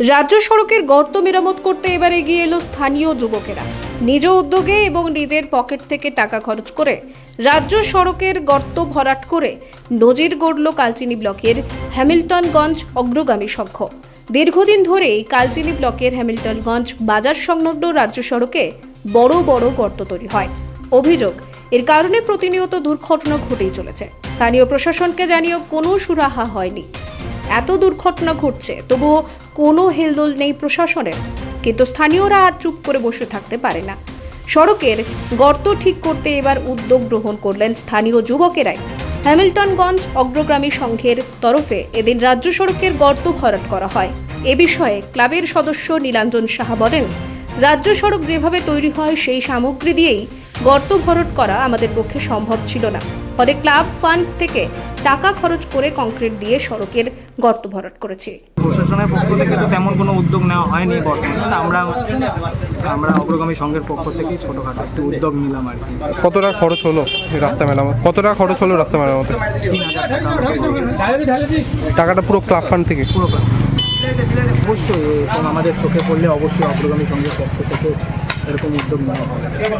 রাজ্য সড়কের গর্ত মেরামত করতে এবার এগিয়ে এলো স্থানীয় যুবকেরা। নিজ উদ্যোগে এবং নিজের পকেট থেকে টাকা খরচ করে রাজ্য সড়কের গর্ত ভরাট করে নজির গড়ল কালচিনি ব্লকের হ্যামিল্টনগঞ্জ অগ্রগামী সংঘ। দীর্ঘদিন ধরেই কালচিনি ব্লকের হ্যামিল্টনগঞ্জ বাজার সংলগ্ন রাজ্য সড়কে বড় বড় গর্ত তৈরি হয়। অভিযোগ, এর কারণে প্রতিনিয়ত দুর্ঘটনা ঘটেই চলেছে। স্থানীয় প্রশাসনকে জানিয়েও কোনো সুরাহা হয়নি। এত দুর্ঘটনা ঘটছে, তবুও কোনো হেলদোল নেই প্রশাসনের। কিন্তু স্থানীয়রা আর চুপ করে বসে থাকতে পারে না। সড়কের গর্ত ঠিক করতে এবার উদ্যোগ গ্রহণ করলেন স্থানীয় যুবকেরাই। হ্যামিল্টনগঞ্জ অগ্রগামী সংঘের তরফে এদিন রাজ্য সড়কের গর্ত ভরাট করা হয়। এ বিষয়ে ক্লাবের সদস্য নীলাঞ্জন সাহা বলেন, রাজ্য সড়ক যেভাবে তৈরি হয়, সেই সামগ্রী দিয়েই গর্ত ভরাট করা আমাদের পক্ষে সম্ভব ছিল না। ফলে ক্লাব ফান্ড থেকে টাকা খরচ করে কংক্রিট দিয়ে সড়কের গর্ত ভরাট করেছি। প্রশাসনের পক্ষ থেকে তো তেমন কোনো উদ্যোগ নেওয়া হয়নি বর্তমানে। আমরা আমরা অগ্রগামী সংঘের পক্ষ থেকেই ছোটোখাটো একটু উদ্যোগ নিলাম আর কি। কত টাকা খরচ হলো রাস্তা মেরামত? কত টাকা খরচ হলো রাস্তা মেরামতে। টাকাটা পুরো ক্লাব ফান্ড থেকে? পুরো অবশ্যই আমাদের চোখে পড়লে অবশ্যই অগ্রগামী সংঘের পক্ষ থেকে এরকম উদ্যোগ নেওয়া হবে।